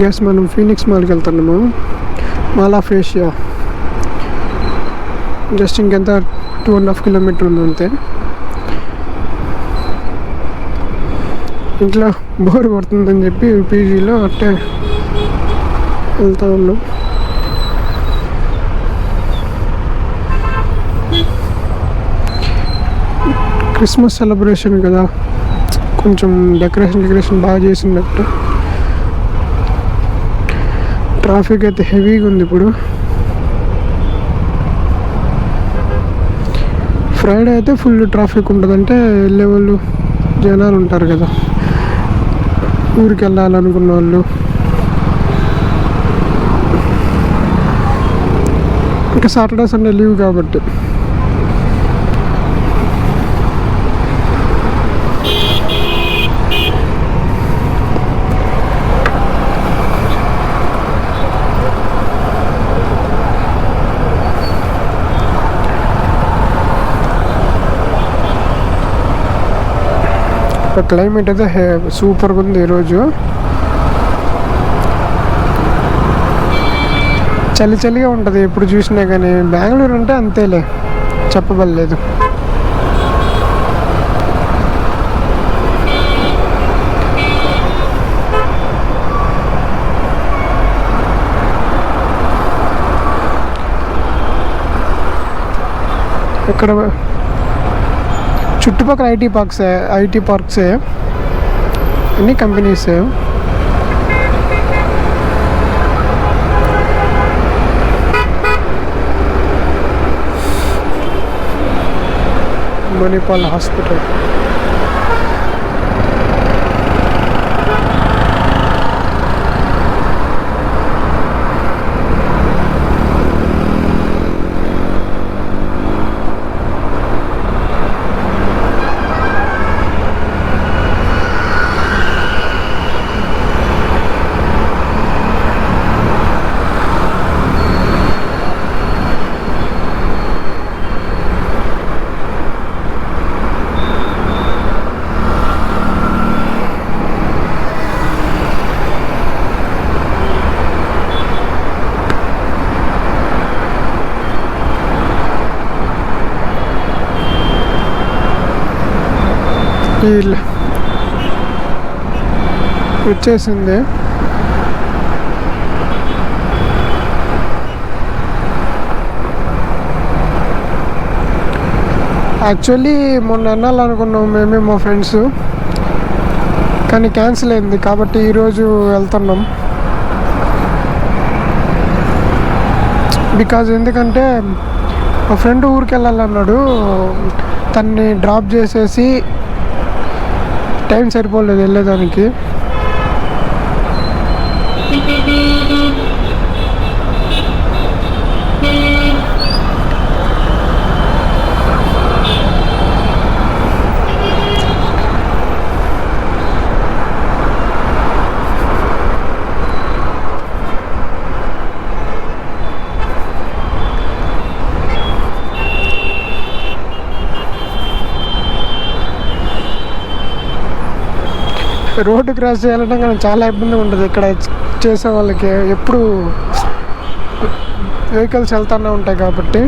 Gas మనం Phoenix మాల్కి వెళ్తున్నాము మాల్ ఆఫ్ ఏషియా జస్ట్ ఇంకెంత టూ అండ్ హాఫ్ కిలోమీటర్ ఉంది అంతే. ఇంట్లో బోర్ కొడుతుందని చెప్పి పీజీలో అట్టే వెళ్తా ఉన్నాం. క్రిస్మస్ సెలబ్రేషన్ కదా. కొంచెం డెకరేషన్ డెకరేషన్ బాగా చేసినట్టు ట్రాఫిక్ అయితే హెవీగా ఉంది ఇప్పుడు. ఫ్రైడే అయితే ఫుల్ ట్రాఫిక్ ఉంటుంది అంటే వెళ్ళే వాళ్ళు జనాలు ఉంటారు కదా. ఊరికి వెళ్ళాలనుకున్న వాళ్ళు. ఇంకా సాటర్డే సండే లీవ్ కాబట్టి. క్లైమేట్ అయితే హే- సూపర్గా ఉంది ఈరోజు. చలి చలిగా ఉంటుంది ఎప్పుడు చూసినా కానీ బెంగళూరు అంటే అంతేలే చెప్పబడలేదు. ఇక్కడ చుట్టుపక్కల ఐటీ పార్క్సే ఐటీ పార్క్సే అన్ని కంపెనీసే మణిపాల్ హాస్పిటల్ వీళ్ళు వచ్చేసింది. యాక్చువల్లీ మొన్న వెళ్ళాలనుకున్నాం మేమే మా ఫ్రెండ్స్ కానీ క్యాన్సిల్ అయింది. కాబట్టి ఈరోజు వెళ్తున్నాం. బికాజ్ ఎందుకంటే మా ఫ్రెండ్ ఊరికి వెళ్ళాలన్నాడు. తన్ని డ్రాప్ చేసేసి టైం సరిపోలేదు వెళ్ళేదానికి రోడ్డు క్రాస్ చేయాలంటే కానీ చాలా ఇబ్బంది ఉంటుంది. ఇక్కడ చేసే వాళ్ళకి ఎప్పుడు వెహికల్స్ వెళ్తూనే ఉంటాయి కాబట్టి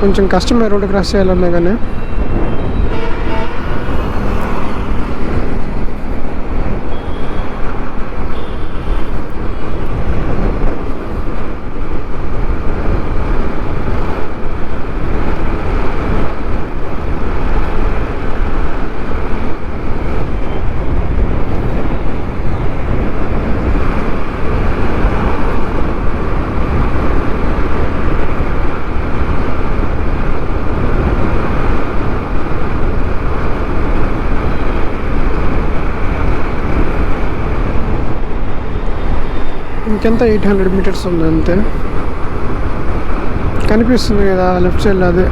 కొంచెం కష్టమే రోడ్డు క్రాస్ చేయాలన్నా కానీ. ఇంకెంత ఎయిట్ హండ్రెడ్ మీటర్స్ ఉంది అంతే. కనిపిస్తుంది కదా లెఫ్ట్ సైడ్ అదే.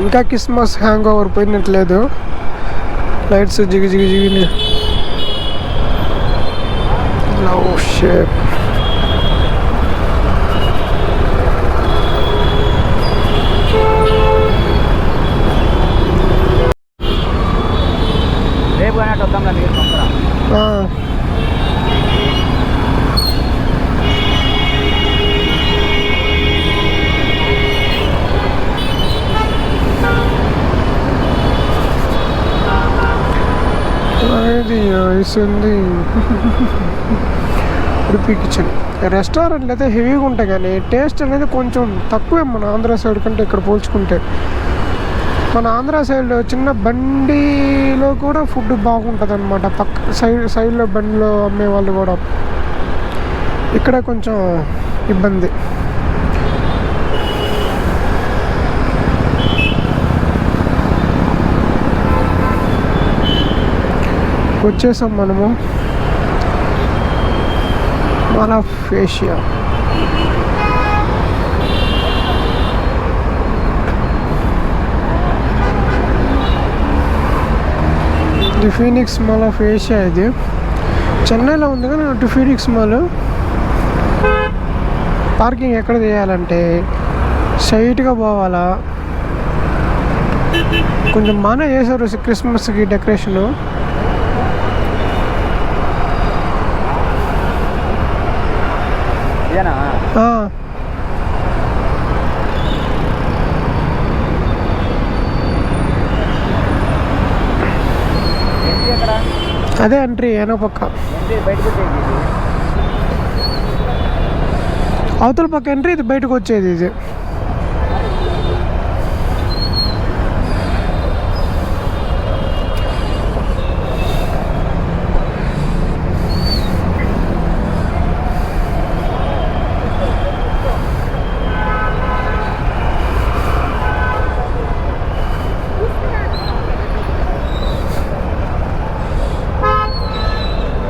ఇంకా క్రిస్మస్ హ్యాంగ్ ఓవర్ పోయినట్లేదు లైట్స్ జిగి జిగి జిగి లవ్ షేప్ రేపు వస్తుంది. ఉడిపి కిచెన్ రెస్టారెంట్లు అయితే హెవీగా ఉంటాయి కానీ టేస్ట్ అనేది కొంచెం తక్కువే మన ఆంధ్ర సైడ్ కంటే ఇక్కడ పోల్చుకుంటే. మన ఆంధ్ర సైడ్ చిన్న బండిలో కూడా ఫుడ్ బాగుంటుంది అనమాట పక్క సైడ్ సైడ్లో బండిలో అమ్మే వాళ్ళు కూడా. ఇక్కడ కొంచెం ఇబ్బంది. వచ్చేసాం మనము. మన fascia. The Phoenix mall of Asia ఇది. చెన్నైలో ఉంది కానీ అటు ఫీనిక్స్ మాల్. పార్కింగ్ ఎక్కడ చేయాలంటే స్ట్రైట్గా పోవాలా. కొంచెం బాగానే చేశారు క్రిస్మస్కి డెకరేషను ఇదేనా ఆ, ఎంట్రీ ఎక్కడ అదే ఎంట్రీ ఏనో పక్క. అవతల పక్క ఎంట్రీ ఇది బయటకు వచ్చేది ఇది.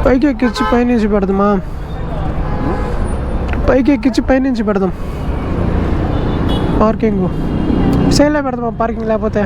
పైకి ఎక్కించి పైనుంచి పెడదామా? పైకి ఎక్కించి పైనుంచి పెడదాం. పార్కింగ్ సైడ్లో పెడదామా? పార్కింగ్ లేకపోతే?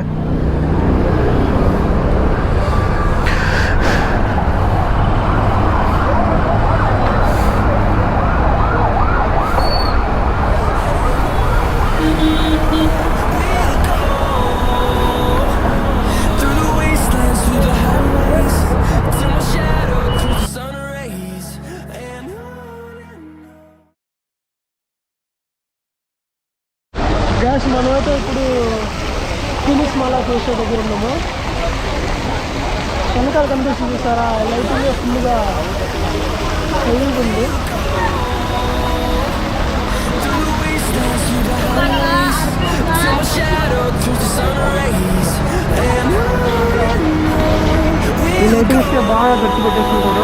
to sun rays, and on and on. ఈ లైటింగ్స్ బాగా గట్టి పెట్టేసుకుంటాడు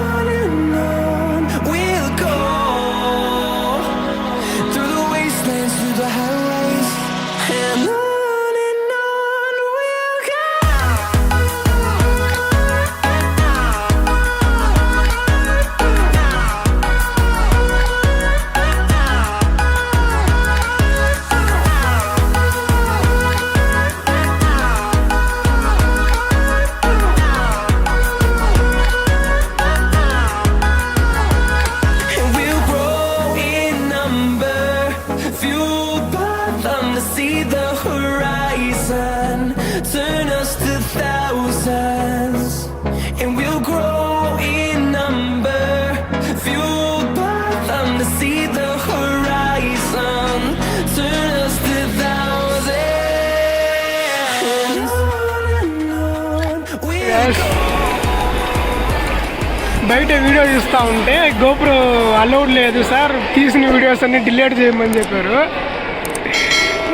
బయట వీడియో చూస్తూ ఉంటే గోపురం అలౌడ్ లేదు సార్ తీసిన వీడియోస్ అన్ని డిలీట్ చేయమని చెప్పారు.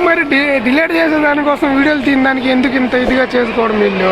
మరి డి డిలీట్ చేసిన దానికోసం వీడియోలు తీయడానికి ఎందుకు ఇంత ఇదిగా చేసుకోవడం వీళ్ళు?